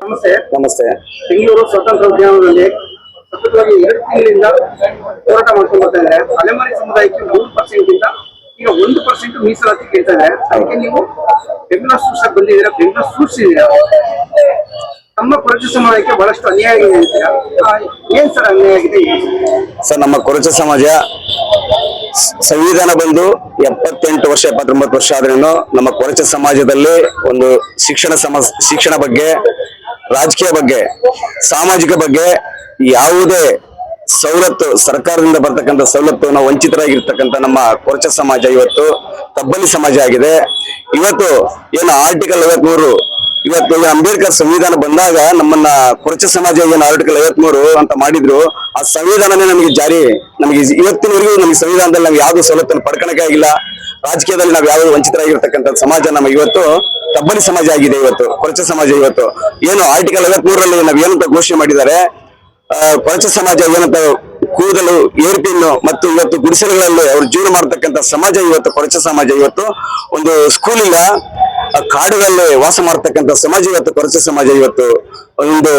ನಮಸ್ತೆ. ನಮಸ್ತೆ. ಬೆಂಗಳೂರು ಸ್ವತಂತ್ರ ಉದ್ಯಾನದಲ್ಲಿ ಸತತವಾಗಿ ಎರಡು ತಿಂಗಳಿಂದ ಹೋರಾಟ ಮಾಡ್ಕೊಂಡು ಬರ್ತಾ ಇದ್ದಾರೆ. ಅಲೆಮಾರಿ ಸಮುದಾಯಕ್ಕೆ ಮೂರು ಪರ್ಸೆಂಟ್ ಇಂದ ಈಗ ಒಂದು ಪರ್ಸೆಂಟ್ ಮೀಸಲಾತಿ ಕೇಳ್ತಾ ಇದ್ದಾರೆ. ಅದಕ್ಕೆ ನೀವು ಬೆಂಗಳೂರು ಸೂಸ ಬಂದಿದ್ದೀರಾ? ಬೆಂಗಳೂರು ಸೂರ್ಸಿದ್ದೀರಾ ನಮ್ಮ ಕೊರಚ ಸಮುದಾಯಕ್ಕೆ ಬಹಳಷ್ಟು ಅನ್ಯಾಯ ಆಗಿದೆ ಅಂತೀರಾ? ಏನ್ ಸರ್ ಅನ್ಯಾಯ ಆಗಿದೆ? ಸರ್ ನಮ್ಮ ಕೊರಚ ಸಮಾಜ ಸಂವಿಧಾನ ಬಂದು ಎಪ್ಪತ್ತೆಂಟು ವರ್ಷ ಎಪ್ಪತ್ತೊಂಬತ್ತು ವರ್ಷ ಆದ್ರೂ ನಮ್ಮ ಕೊರಚ ಸಮಾಜದಲ್ಲಿ ಒಂದು ಶಿಕ್ಷಣ ಸಮ ಶಿಕ್ಷಣ ಬಗ್ಗೆ ರಾಜಕೀಯ ಬಗ್ಗೆ, ಸಾಮಾಜಿಕ ಬಗ್ಗೆ ಯಾವುದೇ ಸವಲತ್ತು ಸರ್ಕಾರದಿಂದ ಬರ್ತಕ್ಕಂಥ ಸವಲತ್ತು ನಾವು ವಂಚಿತರಾಗಿರ್ತಕ್ಕಂಥ ನಮ್ಮ ಕೊರಚ ಸಮಾಜ ಇವತ್ತು ತಬ್ಬಲಿ ಸಮಾಜ ಆಗಿದೆ. ಇವತ್ತು ಏನು ಆರ್ಟಿಕಲ್ ಐವತ್ಮೂರು, ಇವತ್ತು ಅಂಬೇಡ್ಕರ್ ಸಂವಿಧಾನ ಬಂದಾಗ ನಮ್ಮನ್ನ ಕೊರಚ ಸಮಾಜ ಏನು ಆರ್ಟಿಕಲ್ ಐವತ್ಮೂರು ಅಂತ ಮಾಡಿದ್ರು. ಆ ಸಂವಿಧಾನನೇ ನಮಗೆ ಜಾರಿ, ನಮಗೆ ಇವತ್ತಿನವರೆಗೂ ನಮಗೆ ಸಂವಿಧಾನದಲ್ಲಿ ನಾವು ಯಾವ್ದು ಸವಲತ್ತನ್ನು ಪಡ್ಕೊಳಕ್ಕೆ ಆಗಿಲ್ಲ. ರಾಜಕೀಯದಲ್ಲಿ ನಾವು ಯಾವ್ದು ವಂಚಿತರಾಗಿರ್ತಕ್ಕಂಥ ಸಮಾಜ ನಮ್ಮ ಇವತ್ತು ತಬ್ಬಲಿ ಸಮಾಜ ಆಗಿದೆ ಇವತ್ತು, ಕೊರಚ ಸಮಾಜ ಇವತ್ತು. ಏನು ಆರ್ಟಿಕಲ್ ಐವತ್ಮೂರರಲ್ಲಿ ನಾವು ಏನಂತ ಘೋಷಣೆ ಮಾಡಿದ್ದಾರೆ. ಕೊರಚ ಸಮಾಜ ಏನಂತ ಕೂದಲು, ಏರ್ಪಿನ್ನು ಮತ್ತು ಇವತ್ತು ಗುಡಿಸಲುಗಳಲ್ಲಿ ಅವ್ರು ಜೀವನ ಮಾಡತಕ್ಕಂತ ಸಮಾಜ ಇವತ್ತು, ಕೊರಚ ಸಮಾಜ ಇವತ್ತು. ಒಂದು ಸ್ಕೂಲ್ ಇಲ್ಲ ಕಾಡುಗಳಲ್ಲಿ ವಾಸ ಮಾಡತಕ್ಕಂತ ಸಮಾಜ ಇವತ್ತು, ಕೊರಚ ಸಮಾಜ ಇವತ್ತು. ಒಂದು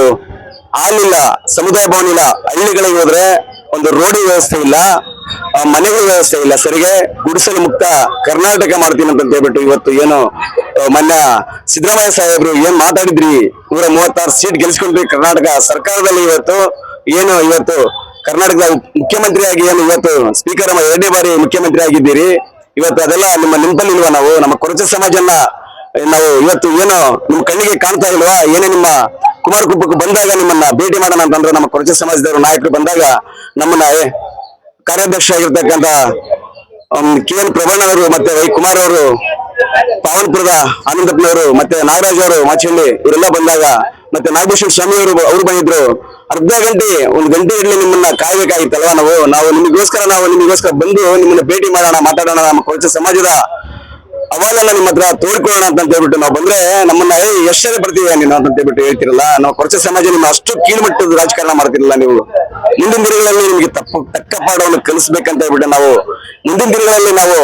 ಹಾಲಿಲ್ಲ, ಸಮುದಾಯ ಭವನ ಇಲ್ಲ ಹಳ್ಳಿಗಳಿಗೆ ಹೋದ್ರೆ ಒಂದು ರೋಡ್ ವ್ಯವಸ್ಥೆ ಇಲ್ಲ ಮನೆಗಳ ವ್ಯವಸ್ಥೆ ಇಲ್ಲ. ಸರಿಗೆ ಗುಡಿಸಲು ಮುಕ್ತ ಕರ್ನಾಟಕ ಮಾಡ್ತೀನಿ ಅಂತ ಹೇಳ್ಬಿಟ್ಟು ಇವತ್ತು ಏನು ಮೊನ್ನೆ ಸಿದ್ದರಾಮಯ್ಯ ಸಾಹೇಬ್ರು ಏನ್ ಮಾತಾಡಿದ್ರಿ? ನೂರ ಮೂವತ್ತಾರು ಸೀಟ್ ಗೆಲ್ಸ್ಕೊಂಡ್ರಿ ಕರ್ನಾಟಕ ಸರ್ಕಾರದಲ್ಲಿ ಇವತ್ತು. ಏನು ಇವತ್ತು ಕರ್ನಾಟಕದ ಮುಖ್ಯಮಂತ್ರಿಯಾಗಿ ಏನು ಇವತ್ತು ಸ್ಪೀಕರ್ ಎರಡನೇ ಬಾರಿ ಮುಖ್ಯಮಂತ್ರಿ ಆಗಿದ್ದೀರಿ. ಇವತ್ತು ಅದೆಲ್ಲ ನಿಮ್ಮ ನಿಂಪಲ್ಲಿ ಇಲ್ವಾ ನಾವು? ನಮ್ಮ ಕೊರಚ ಸಮಾಜನ ನಾವು ಇವತ್ತು ಏನು ನಿಮ್ಮ ಕಣ್ಣಿಗೆ ಕಾಣ್ತಾ ಇಲ್ವಾ? ಏನೇ ನಿಮ್ಮ ಕುಮಾರ್ ಕುಪ್ಪಕ್ಕೆ ಬಂದಾಗ ನಿಮ್ಮನ್ನ ಭೇಟಿ ಮಾಡೋಣ ಅಂತಂದ್ರೆ ನಮ್ಮ ಕೊರಚ ಸಮಾಜದವರು ನಾಯಕರು ಬಂದಾಗ ನಮ್ಮನ್ನ ಕಾರ್ಯಾಧ್ಯಕ್ಷ ಆಗಿರ್ತಕ್ಕಂಥ ಕೆ ಎನ್ ಪ್ರಭಾಣ ಅವರು ಮತ್ತೆ ವೈ ಕುಮಾರ್ ಅವರು ಪಾವನಪುರದ ಆನಂದಪ್ಪನವರು ಮತ್ತೆ ನಾಗರಾಜ್ ಅವರು, ಮಾಚಳ್ಳಿ, ಇವರೆಲ್ಲ ಬಂದಾಗ ಮತ್ತೆ ನಾಗಭೂಷಣ್ ಸ್ವಾಮಿ ಅವರು ಅವ್ರು ಬಂದಿದ್ರು. ಅರ್ಧ ಗಂಟೆ, ಒಂದು ಗಂಟೆ ಇರಲಿ ನಿಮ್ಮನ್ನ ಕಾಯ್ಬೇಕಾಗಿತ್ತಲ್ವಾ ನಾವು? ನಾವು ನಿಮಗೋಸ್ಕರ ನಾವು ನಿಮಗೋಸ್ಕರ ಬಂದು ನಿಮ್ಮನ್ನ ಭೇಟಿ ಮಾಡೋಣ, ಮಾತಾಡೋಣ ನಮ್ಮ ಸಮಾಜದ ಅವಾಗೆಲ್ಲ ನಿಮ್ಮ ಹತ್ರ ತೋಡ್ಕೊಳ್ಳೋಣ ಅಂತ ಹೇಳ್ಬಿಟ್ಟು ನಾವು ಬಂದ್ರೆ ನಮ್ಮನ್ನ ಏ ಎಷ್ಟೇ ಬರ್ತೀವಿ ನೀನು? ಅಂತ ಹೇಳ್ಬಿಟ್ಟು ಹೇಳ್ತಿರಲ್ಲ. ನಾವು ಕೊರಚ ಸಮಾಜ ನಿಮ್ಮ ಅಷ್ಟು ಕೀಳ್ಮಟ್ಟದ ರಾಜಕಾರಣ ಮಾಡ್ತಿರಲ್ಲ ನೀವು. ಮುಂದಿನ ದಿನಗಳಲ್ಲಿ ನಿಮಗೆ ತಪ್ಪು, ತಕ್ಕ ಪಾಠವನ್ನು ಕಲಿಸ್ಬೇಕಂತ ಹೇಳ್ಬಿಟ್ಟು ನಾವು, ಮುಂದಿನ ದಿನಗಳಲ್ಲಿ ನಾವು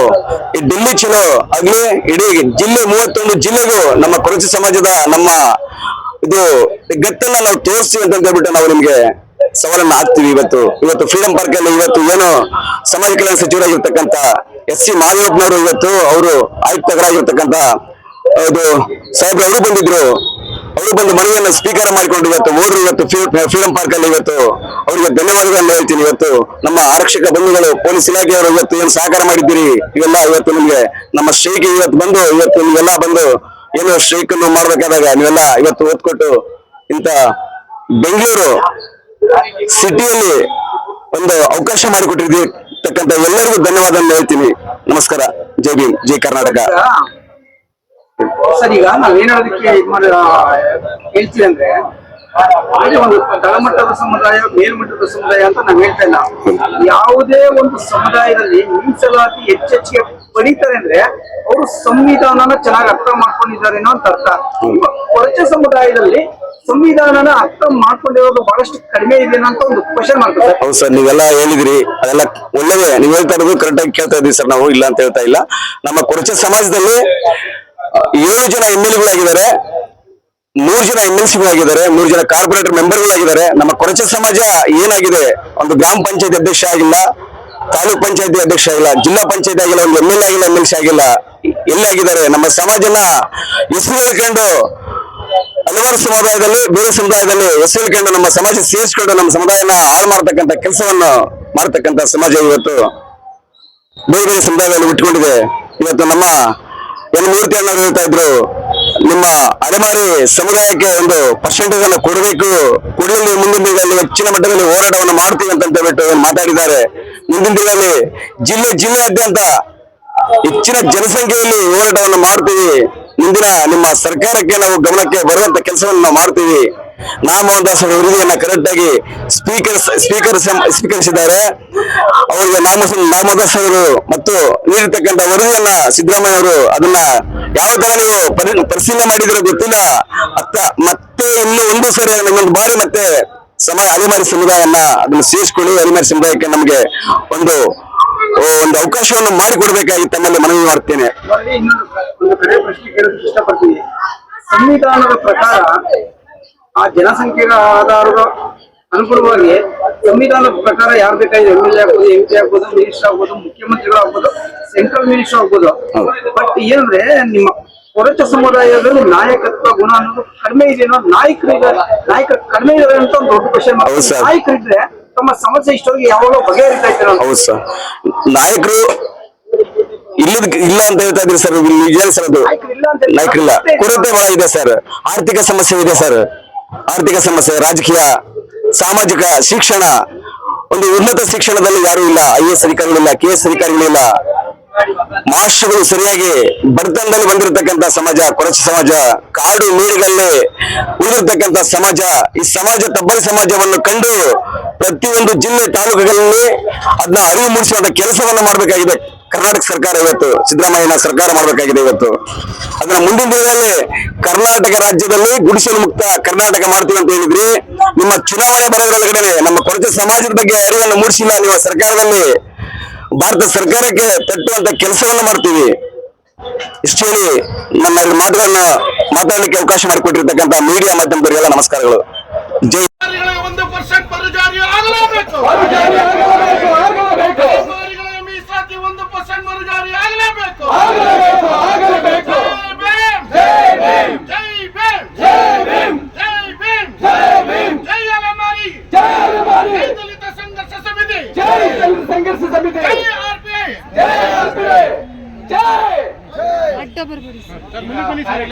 ಈ ಡೆಲ್ಲಿ ಚಲೋ ಆಗ್ಲಿ, ಇಡೀ ಜಿಲ್ಲೆ ಮೂವತ್ತೊಂದು ಜಿಲ್ಲೆಗೂ ನಮ್ಮ ಕೊರಚ ಸಮಾಜದ ನಮ್ಮ ಇದು ಗಟ್ಟನ್ನ ನಾವು ತೋರಿಸ್ತೀವಿ ಅಂತ ಹೇಳ್ಬಿಟ್ಟು ನಾವು ನಿಮ್ಗೆ ಸವಾಲನ್ನ ಹಾಕ್ತಿವಿ ಇವತ್ತು. ಇವತ್ತು ಫ್ರೀಡಂ ಪಾರ್ಕ್ ಅಲ್ಲಿ ಇವತ್ತು ಏನು ಸಮಾಜ ಕಲ್ಯಾಣ ಸಚಿವರಾಗಿರ್ತಕ್ಕಂಥ ಎಸ್ ಸಿ ಮಾದೇವಪ್ಪನವರು ಇವತ್ತು ಅವರು ಆಯುಕ್ತಗಳಾಗಿರ್ತಕ್ಕಂತ ಇದು ಸಾಹೇಬ್ರು ಅವರು ಬಂದಿದ್ರು. ಅವರು ಬಂದು ಮನವಿಯನ್ನು ಸ್ವೀಕಾರ ಮಾಡಿಕೊಂಡು ಇವತ್ತು ಹೋದ್ರು ಇವತ್ತು ಫ್ರೀಡಂ ಪಾರ್ಕ್ ಅಲ್ಲಿ ಇವತ್ತು ಅವರಿಗೆ ಧನ್ಯವಾದಗಳನ್ನು ಹೇಳ್ತೀನಿ ಇವತ್ತು. ನಮ್ಮ ಆರಕ್ಷಕ ಬಂಧುಗಳು, ಪೊಲೀಸ್ ಇಲಾಖೆಯವರು ಇವತ್ತು ಏನು ಸಹಕಾರ ಮಾಡಿದ್ದೀರಿ? ಇವೆಲ್ಲ ಇವತ್ತು ನಿಮ್ಗೆ ನಮ್ಮ ಸ್ಟ್ರೈಕ್ ಇವತ್ತು ಬಂದು, ಇವತ್ತು ನಿಮ್ಗೆಲ್ಲ ಬಂದು ಏನು ಸ್ಟ್ರೈಕ್ ಅನ್ನು ಮಾಡ್ಬೇಕಾದಾಗ ನೀವೆಲ್ಲ ಇವತ್ತು ಓದ್ಕೊಟ್ಟು ಇಂತ ಬೆಂಗಳೂರು ಸಿಟಿಯಲ್ಲಿ ಒಂದು ಅವಕಾಶ ಮಾಡಿಕೊಟ್ಟಿರ್ತಕ್ಕಂಥ ಎಲ್ಲರಿಗೂ ಧನ್ಯವಾದ ಹೇಳ್ತೀನಿ. ನಮಸ್ಕಾರ. ಜೈ ಭೀಮ್. ಜೈ ಕರ್ನಾಟಕ. ಸರ್ ಈಗ ನಾವ್ ಏನ್ ಹೇಳೋದಕ್ಕೆ ಇದ್ ಮಾಡಿ ಹೇಳ್ತೀವಿ ಅಂದ್ರೆ ಅದೇ ಒಂದು ತಳಮಟ್ಟದ ಸಮುದಾಯ ಮೇಲ್ಮಟ್ಟದ ಸಮುದಾಯ ಅಂತ ನಾವ್ ಹೇಳ್ತಾ ಇಲ್ಲ. ಯಾವುದೇ ಒಂದು ಸಮುದಾಯದಲ್ಲಿ ಮೀಸಲಾತಿ ಹೆಚ್ಚೆಚ್ಚಿಗೆ ಪಡಿತಾರೆ ಅಂದ್ರೆ ಅವರು ಸಂವಿಧಾನನ ಚೆನ್ನಾಗಿ ಅರ್ಥ ಮಾಡ್ಕೊಂಡಿದ್ದಾರೆ ಅನ್ನೋ ಅಂತ ಅರ್ಥ. ಕೊರಚ ಸಮುದಾಯದಲ್ಲಿ ಸಂವಿಧಾನನ ಅರ್ಥ ಮಾಡ್ಕೊಂಡಿರೋದು ಬಹಳಷ್ಟು ಕಡಿಮೆ ಇದೆ ಅಂತ ಒಂದು ಕ್ವಶನ್ ಮಾಡ್ತಾರೆ ಹೌದು ಸರ್, ನೀವೆಲ್ಲ ಹೇಳಿದ್ರಿ, ಅದೆಲ್ಲ ಒಳ್ಳೇದೇ. ನೀವು ಹೇಳ್ತಾ ಇರೋದು ಕರೆಕ್ಟ್ ಆಗಿ ಕೇಳ್ತಾ ಇದ್ದೀವಿ ಸರ್, ನಾವು ಇಲ್ಲ ಅಂತ ಹೇಳ್ತಾ ಇಲ್ಲ. ನಮ್ಮ ಕೊರಚ ಸಮಾಜದಲ್ಲಿ ಏಳು ಜನ ಎಂ ಎಲ್ ಗಳಾಗಿದ್ದಾರೆ ಮೂರು ಜನ ಎಂ ಎಲ್ ಸಿಗಳಾಗಿದ್ದಾರೆ ಮೂರು ಜನ ಕಾರ್ಪೊರೇಟರ್ ಮೆಂಬರ್ಗಳಾಗಿದ್ದಾರೆ ನಮ್ಮ ಕೊರಚ ಸಮಾಜ ಏನಾಗಿದೆ? ಒಂದು ಗ್ರಾಮ ಪಂಚಾಯತ್ ಅಧ್ಯಕ್ಷ ಆಗಿಲ್ಲ, ತಾಲೂಕ್ ಪಂಚಾಯತಿ ಅಧ್ಯಕ್ಷ ಆಗಿಲ್ಲ, ಜಿಲ್ಲಾ ಪಂಚಾಯತ್ ಆಗಿಲ್ಲ, ಒಂದು ಎಂ ಎಲ್ ಆಗಿಲ್ಲ ಎಂ ಎಲ್ ಸಿ ಆಗಿಲ್ಲ. ಎಲ್ಲಾಗಿದ್ದಾರೆ ನಮ್ಮ ಸಮಾಜನ ಹೆಸರು ಹೇಳ್ಕೊಂಡು ಹಲವಾರು ಸಮುದಾಯದಲ್ಲಿ, ಬೇರೆ ಸಮುದಾಯದಲ್ಲಿ ಹೆಸರು ನಮ್ಮ ಸಮಾಜ ಸೇರಿಸ್ಕೊಂಡು ನಮ್ಮ ಸಮುದಾಯನ ಹಾಳು ಮಾಡ್ತಕ್ಕಂಥ ಕೆಲಸವನ್ನು ಮಾಡ್ತಕ್ಕಂಥ ಸಮಾಜ ಇವತ್ತು ಬೇರೆ ಬೇರೆ ಸಮುದಾಯದಲ್ಲಿ ಉಟ್ಕೊಂಡಿದೆ ಇವತ್ತು ನಮ್ಮ ಎನ್ ಮೂರ್ತಿ ಅಣ್ಣ ಹೇಳ್ತಾ ಇದ್ರು, ನಿಮ್ಮ ಅಲೆಮಾರಿ ಸಮುದಾಯಕ್ಕೆ ಒಂದು ಪರ್ಸೆಂಟೇಜ್ ಅನ್ನು ಕೊಡಬೇಕು ಕೊಡಲಿ ಮುಂದಿನ ದಿನಗಳಲ್ಲಿ ಹೆಚ್ಚಿನ ಮಟ್ಟದಲ್ಲಿ ಹೋರಾಟವನ್ನು ಮಾಡ್ತೀವಿ ಅಂತ ಹೇಳ್ಬಿಟ್ಟು ಮಾತಾಡಿದ್ದಾರೆ. ಮುಂದಿನ ದಿನಗಳಲ್ಲಿ ಜಿಲ್ಲೆ ಜಿಲ್ಲೆಯಾದ್ಯಂತ ಹೆಚ್ಚಿನ ಜನಸಂಖ್ಯೆಯಲ್ಲಿ ಹೋರಾಟವನ್ನು ಮಾಡ್ತೀವಿ. ಮುಂದಿನ ನಿಮ್ಮ ಸರ್ಕಾರಕ್ಕೆ ನಾವು ಗಮನಕ್ಕೆ ಬರುವಂತ ಕೆಲಸವನ್ನು ನಾವು ಮಾಡ್ತೀವಿ. ನಾಮೋಹನ್ ದಾಸ್ ಅವರ ವರದಿಯನ್ನ ಕರೆಕ್ಟ್ ಆಗಿ ಸ್ಪೀಕರ್ ಸ್ಪೀಕರ್ ಸ್ವೀಕರಿಸಿದ್ದಾರೆ. ಅವರಿಗೆ ನಾಮ ನಾಮೋಹನ್ ದಾಸ್ ಅವರು ಮತ್ತು ನೀಡಿರ್ತಕ್ಕಂಥ ವರದಿಯನ್ನ ಸಿದ್ದರಾಮಯ್ಯ ಅವರು ಅದನ್ನ ಯಾವ ತರ ನೀವು ಪರಿ- ಪರಿಶೀಲನೆ ಮಾಡಿದ್ರೆ ಗೊತ್ತಿಲ್ಲ. ಅತ್ತ ಮತ್ತೆ ಇನ್ನು ಒಂದು ಸರಿ ನಮ್ಮೊಂದು ಬಾರಿ ಮತ್ತೆ ಸಮ ಅಲೆಮಾರಿ ಸಮುದಾಯವನ್ನ ಅದನ್ನು ಸೇರಿಸ್ಕೊಳ್ಳಿ. ಅಲೆಮಾರಿ ಸಮುದಾಯಕ್ಕೆ ನಮಗೆ ಒಂದು ಒಂದು ಅವಕಾಶವನ್ನು ಮಾಡಿಕೊಡ್ಬೇಕಾಗಿ ತಮ್ಮಲ್ಲಿ ಮನವಿ ಮಾಡ್ತೇನೆ. ಇನ್ನೊಂದು ಒಂದು ಕಡೆ ಪ್ರಶ್ನೆ ಕೇಳೋದಕ್ಕೆ ಇಷ್ಟಪಡ್ತೀನಿ. ಸಂವಿಧಾನದ ಪ್ರಕಾರ ಆ ಜನಸಂಖ್ಯೆಗಳ ಆಧಾರದ ಅನುಗುಣವಾಗಿ ಸಂವಿಧಾನದ ಪ್ರಕಾರ ಯಾರು ಬೇಕಾದ್ರೆ ಎಂ ಎಲ್ ಎ ಆಗ್ಬೋದು ಎಂ ಪಿ ಆಗ್ಬೋದು ಮಿನಿಸ್ಟರ್ ಆಗ್ಬೋದು ಮುಖ್ಯಮಂತ್ರಿಗಳು ಆಗ್ಬೋದು ಸೆಂಟ್ರಲ್ ಮಿನಿಸ್ಟರ್ ಆಗ್ಬೋದು. ಬಟ್ ಏನಂದ್ರೆ ನಿಮ್ಮ ಕೊರಚ ಸಮುದಾಯದಲ್ಲಿ ನಾಯಕತ್ವ ಗುಣ ಅನ್ನೋದು ಕಡಿಮೆ ಇದೆ ನಾಯಕರಿಗೆ ನಾಯಕ ಕಡಿಮೆ ಇದೆ ಅಂತ ಒಂದು ದೊಡ್ಡ sir. ನಾಯಕರಿದ್ರೆ ತಮ್ಮ ಸಮಸ್ಯೆ ಇಷ್ಟೊಂದು ಯಾವಾಗಲೂ ಬಗೆಹರಿತಾ ಇದ್ದಾರೆ ಅಂತ. ಹೌದು ಸರ್. ನಾಯಕರು ಇಲ್ಲದ ಇಲ್ಲ ಅಂತ ಹೇಳ್ತಾ ಇದ್ರಿ ಸರ್ ನಿಜ ಸರ್ ಅದು? ನಾಯಕರಿಲ್ಲ ಅಂತ ಹೇಳಿ- ನಾಯಕರಿಲ್ಲ. ಕೊರತೆ ಬಹಳ ಇದೆ ಸರ್. ಆರ್ಥಿಕ ಸಮಸ್ಯೆ ಇದೆ ಸರ್. ಆರ್ಥಿಕ ಸಮಸ್ಯೆ ರಾಜಕೀಯ ಸಾಮಾಜಿಕ ಶಿಕ್ಷಣ. ಒಂದು ಉನ್ನತ ಶಿಕ್ಷಣದಲ್ಲಿ ಯಾರು ಇಲ್ಲ. ಐ ಎಸ್ ಅಧಿಕಾರಿಗಳಿಲ್ಲ ಕೆ ಎಸ್ ಅಧಿಕಾರಿಗಳಿಲ್ಲ ಮಾಸ್ಟರ್ಗಳು ಸರಿಯಾಗಿ ಬಡತನದಲ್ಲಿ ಬಂದಿರತಕ್ಕಂತ ಸಮಾಜ, ಕೊರಚ ಸಮಾಜ, ಕಾಡು ನೀರುಗಳಲ್ಲಿ ಉಳಿದಿರ್ತಕ್ಕಂತ ಸಮಾಜ, ಈ ಸಮಾಜ ತಬ್ಬಲಿ ಸಮಾಜವನ್ನು ಕಂಡು ಪ್ರತಿಯೊಂದು ಜಿಲ್ಲೆ ತಾಲೂಕುಗಳಲ್ಲಿ ಅದನ್ನ ಅರಿವು ಮೂಡಿಸುವಂತ ಕೆಲಸವನ್ನು ಮಾಡಬೇಕಾಗಿದೆ. ಕರ್ನಾಟಕ ಸರ್ಕಾರ ಇವತ್ತು, ಸಿದ್ದರಾಮಯ್ಯನ ಸರ್ಕಾರ ಮಾಡಬೇಕಾಗಿದೆ ಇವತ್ತು. ಅದನ್ನ ಮುಂದಿನ ದಿನಗಳಲ್ಲಿ ಕರ್ನಾಟಕ ರಾಜ್ಯದಲ್ಲಿ ಗುಡಿಸಲು ಮುಕ್ತ ಕರ್ನಾಟಕ ಮಾಡ್ತೀವಿ ಅಂತ ಹೇಳಿದ್ರಿ. ನಿಮ್ಮ ಚುನಾವಣೆ ಬರೋದ್ರೊಳಗಡೆ ನಮ್ಮ ಕೊರತೆ ಸಮಾಜದ ಬಗ್ಗೆ ಅರಿವನ್ನು ಮೂಡಿಸಿಲ್ಲ ನೀವು ಸರ್ಕಾರದಲ್ಲಿ ಭಾರತ ಸರ್ಕಾರಕ್ಕೆ ತಟ್ಟುವಂತ ಕೆಲಸವನ್ನು ಮಾಡ್ತೀವಿ. ಇಷ್ಟು ಹೇಳಿ ನನ್ನ ಮಾತುಗಳನ್ನ ಮಾತಾಡಲಿಕ್ಕೆ ಅವಕಾಶ ಮಾಡಿಕೊಟ್ಟಿರ್ತಕ್ಕಂತ ಮೀಡಿಯಾ ಮಾಧ್ಯಮದವರಿಗೆಲ್ಲ ನಮಸ್ಕಾರಗಳು. ಜೈ सर मुली पण